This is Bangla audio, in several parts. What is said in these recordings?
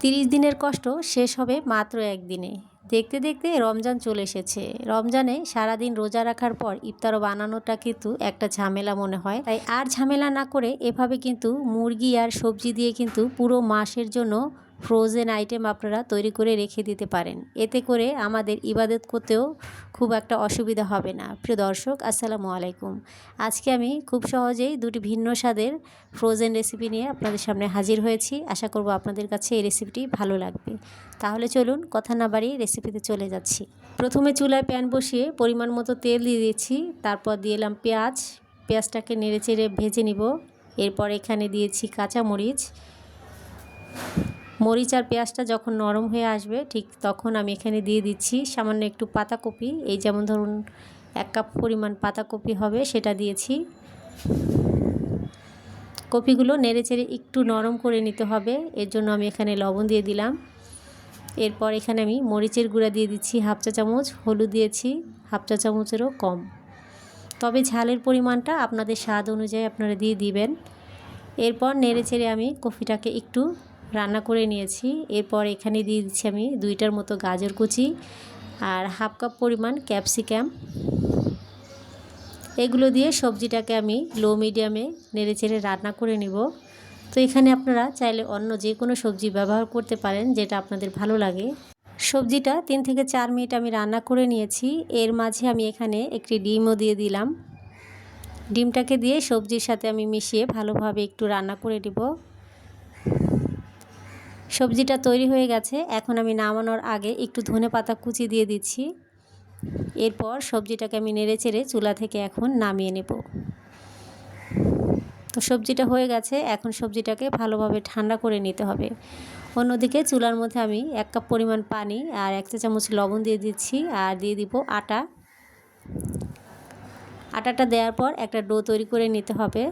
তিরিশ দিনের কষ্ট শেষ হবে মাত্র একদিনে। দেখতে দেখতে রমজান চলে এসেছে। রমজানে সারাদিন রোজা রাখার পর ইফতারও বানানোটা কিন্তু একটা ঝামেলা মনে হয়। তাই আর ঝামেলা না করে এভাবে কিন্তু মুরগি আর সবজি দিয়ে কিন্তু পুরো মাসের জন্য ফ্রোজেন আইটেম আপনারা তৈরি করে রেখে দিতে পারেন। এতে করে আমাদের ইবাদত করতেও খুব একটা অসুবিধা হবে না। প্রিয় দর্শক, আসসালামু আলাইকুম। আজকে আমি খুব সহজেই দুটি ভিন্ন স্বাদের ফ্রোজেন রেসিপি নিয়ে আপনাদের সামনে হাজির হয়েছি। আশা করব আপনাদের কাছে এই রেসিপিটি ভালো লাগবে। তাহলে চলুন কথা না বাড়িয়ে রেসিপিতে চলে যাচ্ছি। প্রথমে চুলায় প্যান বসিয়ে পরিমাণ মতো তেল দিয়ে দিয়েছি। তারপর দিয়ে এলাম পেঁয়াজ। পেঁয়াজটাকে নেড়ে চেড়ে ভেজে নিব। এরপর এখানে দিয়েছি কাঁচামরিচ। মরিচ আর পেঁয়াজটা যখন নরম হয়ে আসবে, ঠিক তখন আমি এখানে দিয়ে দিচ্ছি সামান্য একটু পাতাকপি। এই যেমন ধরুন এক কাপ পরিমাণ পাতাকপি হবে, সেটা দিয়েছি। কপিগুলো নেড়ে চেড়ে একটু নরম করে নিতে হবে, এর জন্য আমি এখানে লবণ দিয়ে দিলাম। এরপর এখানে আমি মরিচের গুঁড়া দিয়ে দিচ্ছি হাফ চা চামচ, হলুদ দিয়েছি, হাফ চা চামচেরও কম। তবে ঝালের পরিমাণটা আপনাদের স্বাদ অনুযায়ী আপনারা দিয়ে দিবেন। এরপর নেড়ে চেড়ে আমি কফিটাকে একটু রান্না করে নিয়েছি। এরপর এখানে দিয়ে দিচ্ছি আমি দুইটার মতো গাজর কুচি আর হাফ কাপ পরিমাণ ক্যাপসিকাম। এগুলো দিয়ে সবজিটাকে আমি লো মিডিয়ামে নেড়ে চেড়ে রান্না করে নিব। তো এখানে আপনারা চাইলে অন্য যে কোনো সবজি ব্যবহার করতে পারেন, যেটা আপনাদের ভালো লাগে। সবজিটা তিন থেকে চার মিনিট আমি রান্না করে নিয়েছি। এর মাঝে আমি এখানে একটি ডিমও দিয়ে দিলাম। ডিমটাকে দিয়ে সবজির সাথে আমি মিশিয়ে ভালোভাবে একটু রান্না করে দিব সবজিটা তৈরি হয়ে গেছে। এখন আমি নামানোর আগে একটু ধনে পাতা কুচি দিয়ে দিচ্ছি। এরপর সবজিটাকে আমি নেড়ে চেড়ে চুলা থেকে এখন নামিয়ে নেব। তো সবজিটা হয়ে গেছে, এখন সবজিটাকে ভালোভাবে ঠান্ডা করে নিতে হবে। অন্যদিকে চুলার মধ্যে আমি এক কাপ পরিমাণ পানি আর এক চা চামচ লবণ দিয়ে দিচ্ছি আর দিয়ে দিব আটা। আটাটা দেওয়ার পর একটা ডো তৈরি করে নিতে হবে।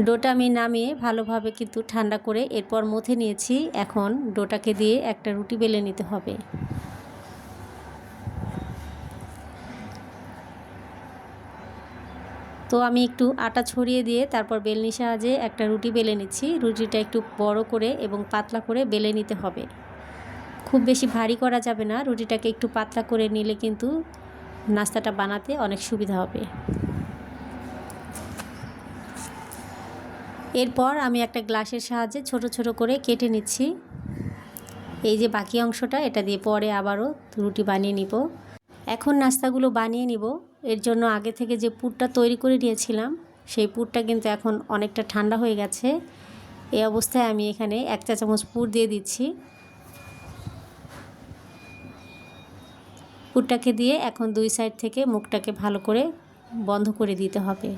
ডোটা আমি নামিয়ে ভালোভাবে কিন্তু ঠান্ডা করে এরপর মথে নিয়েছি। এখন ডোটাকে দিয়ে একটা রুটি বেলে নিতে হবে। তো আমি একটু আটা ছড়িয়ে দিয়ে তারপর বেলনি সাহায্যে একটা রুটি বেলে নিচ্ছি। রুটিটা একটু বড় করে এবং পাতলা করে বেলে নিতে হবে। খুব বেশি ভারী করা যাবে না। রুটিটাকে একটু পাতলা করে নিলে কিন্তু নাস্তাটা বানাতে অনেক সুবিধা হবে। এরপর আমি একটা গ্লাসের সাহায্যে ছোট ছোট করে কেটে নিচ্ছি। এই যে বাকি অংশটা, এটা দিয়ে পরে আবারও রুটি বানিয়ে নিব। এখন নাস্তাগুলো বানিয়ে নিব। এর জন্য আগে থেকে যে পুরটা তৈরি করে নিয়েছিলাম, সেই পুরটা কিন্তু এখন অনেকটা ঠান্ডা হয়ে গেছে। এই অবস্থায় আমি এখানে এক চা চামচ পুর দিয়ে দিচ্ছি। পুরটাকে দিয়ে এখন দুই সাইড থেকে মুখটাকে ভালো করে বন্ধ করে দিতে হবে।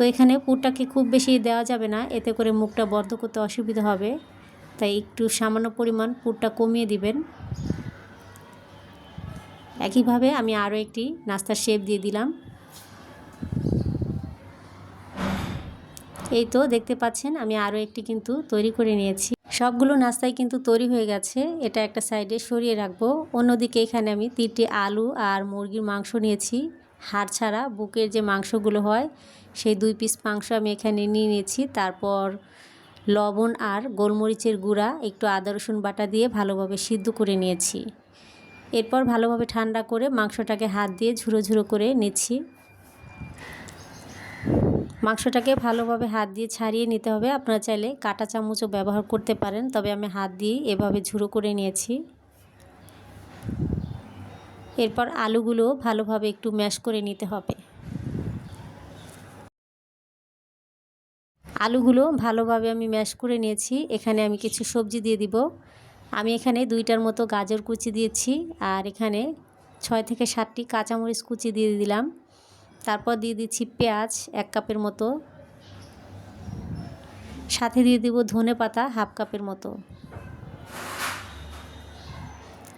তো এখানে পুরটাকে খুব বেশি দেওয়া যাবে না। এতে করে মুখটা বন্ধ করতে অসুবিধা হবে। তাই একটু সামান্য পরিমাণ পুরটা কমিয়ে দিবেন। একইভাবে আমি আরও একটি নাস্তার শেপ দিয়ে দিলাম। এই তো দেখতে পাচ্ছেন, আমি আরও একটি কিন্তু তৈরি করে নিয়েছি। সবগুলো নাস্তায় কিন্তু তৈরি হয়ে গেছে। এটা একটা সাইডে সরিয়ে রাখব। অন্যদিকে এখানে আমি তিনটি আলু আর মুরগির মাংস নিয়েছি। হাড় ছাড়া বুকের যে মাংসগুলো হয়, সেই দুই পিস মাংস আমি এখানে নিয়ে নিয়েছি। তারপর লবণ আর গোলমরিচের গুঁড়া, একটু আদা, রসুন বাটা দিয়ে ভালোভাবে সিদ্ধ করে নিয়েছি। এরপর ভালোভাবে ঠান্ডা করে মাংসটাকে হাত দিয়ে ঝুরো ঝুরো করে নিচ্ছি। মাংসটাকে ভালোভাবে হাত দিয়ে ছাড়িয়ে নিতে হবে। আপনারা চাইলে কাটা চামচও ব্যবহার করতে পারেন, তবে আমি হাত দিয়ে এভাবে ঝুরো করে নিয়েছি। এরপর আলুগুলো ভালোভাবে একটু ম্যাশ করে নিতে হবে। আলুগুলো ভালোভাবে আমি ম্যাশ করে নিয়েছি। এখানে আমি কিছু সবজি দিয়ে দিব। আমি এখানে দুইটার মতো গাজর কুচি দিয়েছি আর এখানে ছয় থেকে সাতটি কাঁচামরিচ কুচি দিয়ে দিলাম। তারপর দিয়ে দিচ্ছি পেঁয়াজ এক কাপের মতো। সাথে দিয়ে দিব ধনে পাতা হাফ কাপের মতো।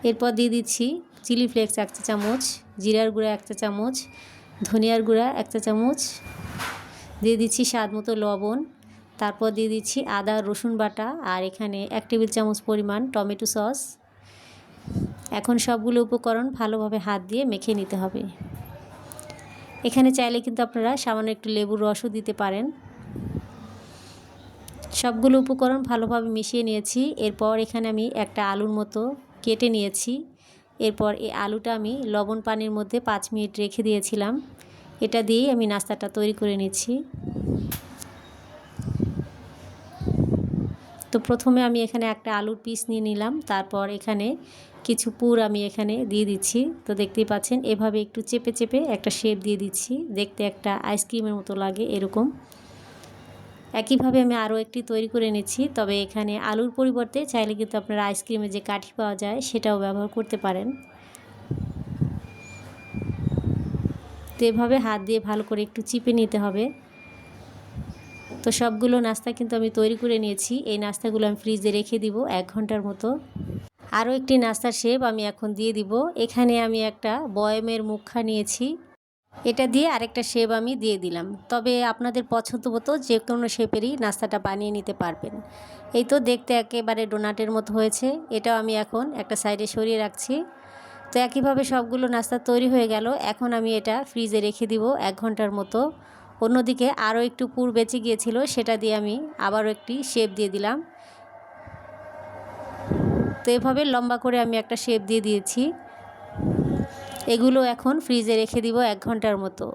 এরপর দিয়ে দিচ্ছি চিলি ফ্লেক্স এক চা চামচ, জিরার গুঁড়া এক চা চামচ, ধনিয়ার গুঁড়া এক চা চামচ, দিয়ে দিচ্ছি স্বাদ মতো লবণ, তারপর দিয়ে দিচ্ছি আদা, রসুন বাটা, আর এখানে এক টেবিল চামচ পরিমাণ টমেটো সস। এখন সবগুলো উপকরণ ভালোভাবে হাত দিয়ে মেখে নিতে হবে। এখানে চাইলে কিন্তু আপনারা সামান্য একটু লেবুর রসও দিতে পারেন। সবগুলো উপকরণ ভালোভাবে মিশিয়ে নিয়েছি। এরপর এখানে আমি একটা আলুর মতো কেটে নিয়েছি। এরপর এই আলুটা আমি লবণ পানির মধ্যে পাঁচ মিনিট রেখে দিয়েছিলাম। এটা দিয়েই আমি নাস্তাটা তৈরি করে নিচ্ছি। তো প্রথমে আমি এখানে একটা আলুর পিস নিয়ে নিলাম, তারপর এখানে কিছু পুর আমি এখানে দিয়ে দিচ্ছি। তো দেখতেই পাচ্ছেন, এভাবে একটু চেপে চেপে একটা শেপ দিয়ে দিচ্ছি, দেখতে একটা আইসক্রিমের মতো লাগে এরকম। একইভাবে আমি আরও একটি তৈরি করে নিচ্ছি তবে এখানে আলুর পরিবর্তে চাইলে কিন্তু আপনারা আইসক্রিমে যে কাঠি পাওয়া যায় সেটাও ব্যবহার করতে পারেন। তো এভাবে হাত দিয়ে ভালো করে একটু চিপে নিতে হবে। তো সবগুলো নাস্তা কিন্তু আমি তৈরি করে নিয়েছি। এই নাস্তাগুলো আমি ফ্রিজে রেখে দিব এক ঘণ্টার মতো। আরও একটি নাস্তার শেপ আমি এখন দিয়ে দিব। এখানে আমি একটা বয়মের মুখা নিয়েছি। এটা দিয়ে আরেকটা শেপ আমি দিয়ে দিলাম। তবে আপনাদের পছন্দ মতো যে কোনো শেপেরই নাস্তাটা বানিয়ে নিতে পারবেন। এই তো দেখতে একেবারে ডোনাটের মতো হয়েছে। এটাও আমি এখন একটা সাইডে সরিয়ে রাখছি। তো একইভাবে সবগুলো নাস্তা তৈরি হয়ে গেল। এখন আমি এটা ফ্রিজে রেখে দিব এক ঘণ্টার মতো। অন্যদিকে আরও একটু পুর বেঁচে গিয়েছিল, সেটা দিয়ে আমি আবারও একটি শেপ দিয়ে দিলাম। তো এভাবে লম্বা করে আমি একটা শেপ দিয়ে দিয়েছি। এগুলো এখন ফ্রিজে রেখে দিব এক ঘণ্টার মতো।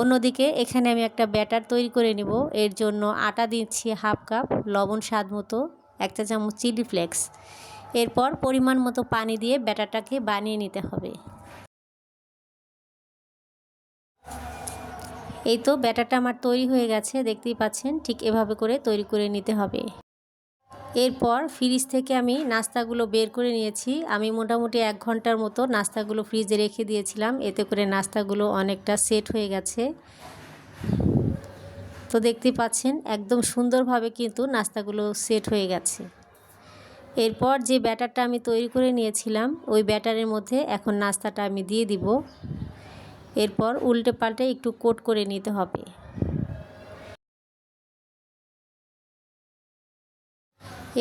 অন্যদিকে এখানে আমি একটা ব্যাটার তৈরি করে নিব। এর জন্য আটা দিচ্ছি হাফ কাপ লবণ স্বাদ মতো এক চা চামচ চিলি ফ্লেক্স। এরপর পরিমাণ মতো পানি দিয়ে ব্যাটারটাকে বানিয়ে নিতে হবে। এই তো ব্যাটারটা আমার তৈরি হয়ে গেছে, দেখতেই পাচ্ছেন, ঠিক এভাবে করে তৈরি করে নিতে হবে। এরপর ফ্রিজ থেকে আমি নাস্তাগুলো বের করে নিয়েছি। আমি মোটামুটি এক ঘণ্টার মতো নাস্তাগুলো ফ্রিজে রেখে দিয়েছিলাম। এতে করে নাস্তাগুলো অনেকটা সেট হয়ে গেছে। তো দেখতে পাচ্ছেন, একদম সুন্দরভাবে কিন্তু নাস্তাগুলো সেট হয়ে গেছে। এরপর যে ব্যাটারটা আমি তৈরি করে নিয়েছিলাম, ওই ব্যাটারের মধ্যে এখন নাস্তাটা আমি দিয়ে দিব। এরপর উল্টে পাল্টে একটু কোট করে নিতে হবে।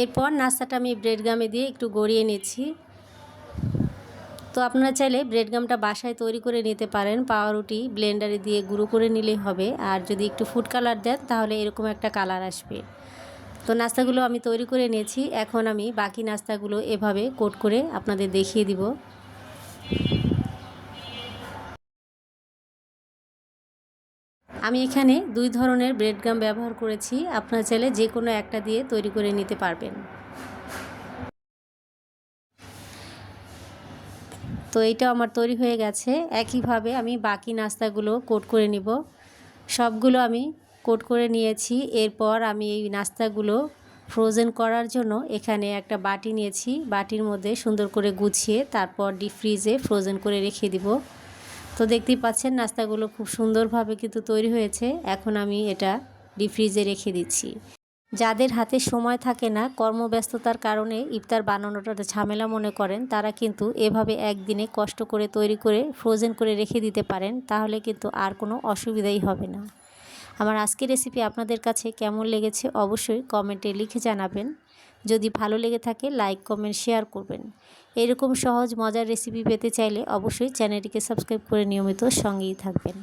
এরপর নাস্তাটা আমি ব্রেড গামে দিয়ে একটু গড়িয়ে নিচ্ছি। তো আপনারা চাইলে ব্রেড গামটা বাসায় তৈরি করে নিতে পারেন। পাউরুটি ব্লেন্ডারে দিয়ে গুঁড়ো করে নিলেই হবে। আর যদি একটু ফুড কালার দেন, তাহলে এরকম একটা কালার আসবে। তো নাস্তাগুলো আমি তৈরি করে নিয়েছি। এখন আমি বাকি নাস্তাগুলো এভাবে কোট করে আপনাদের দেখিয়ে দিব। আমি এখানে দুই ধরনের ব্রেড গাম ব্যবহার করেছি। আপনার চাইলে যে কোনো একটা দিয়ে তৈরি করে নিতে পারবেন। তো এইটা আমার তৈরি হয়ে গেছে। একইভাবে আমি বাকি নাস্তাগুলো কোট করে নিব। সবগুলো আমি কোট করে নিয়েছি। এরপর আমি এই নাস্তাগুলো ফ্রোজেন করার জন্য এখানে একটা বাটি নিয়েছি। বাটির মধ্যে সুন্দর করে গুছিয়ে তারপর ডিপ ফ্রিজে ফ্রোজেন করে রেখে দিব। তো দেখতেই পাচ্ছেন, নাস্তাগুলো খুব সুন্দরভাবে কিন্তু তৈরি হয়েছে। এখন আমি এটা ডিপ ফ্রিজে রেখে দিচ্ছি। যাদের হাতে সময় থাকে না, কর্মব্যস্ততার কারণে ইফতার বানানোটা ঝামেলা মনে করেন, তারা কিন্তু এভাবে একদিনে কষ্ট করে তৈরি করে ফ্রোজেন করে রেখে দিতে পারেন, তাহলে কিন্তু আর কোনো অসুবিধাই হবে না। আমার আজকের রেসিপি আপনাদের কাছে কেমন লেগেছে অবশ্যই কমেন্টে লিখে জানাবেন। যদি ভালো লেগে থাকে লাইক কমেন্ট শেয়ার করবেন। এরকম সহজ, মজার রেসিপি পেতে চাইলে অবশ্যই চ্যানেলটিকে সাবস্ক্রাইব করে নিয়মিত সঙ্গেই থাকবেন।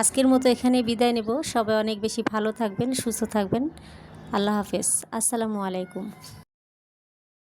আজকের মতো এখানে বিদায় নেব। সবাই অনেক বেশি ভালো থাকবেন, সুস্থ থাকবেন। আল্লাহ হাফেজ। আসসালামু আলাইকুম।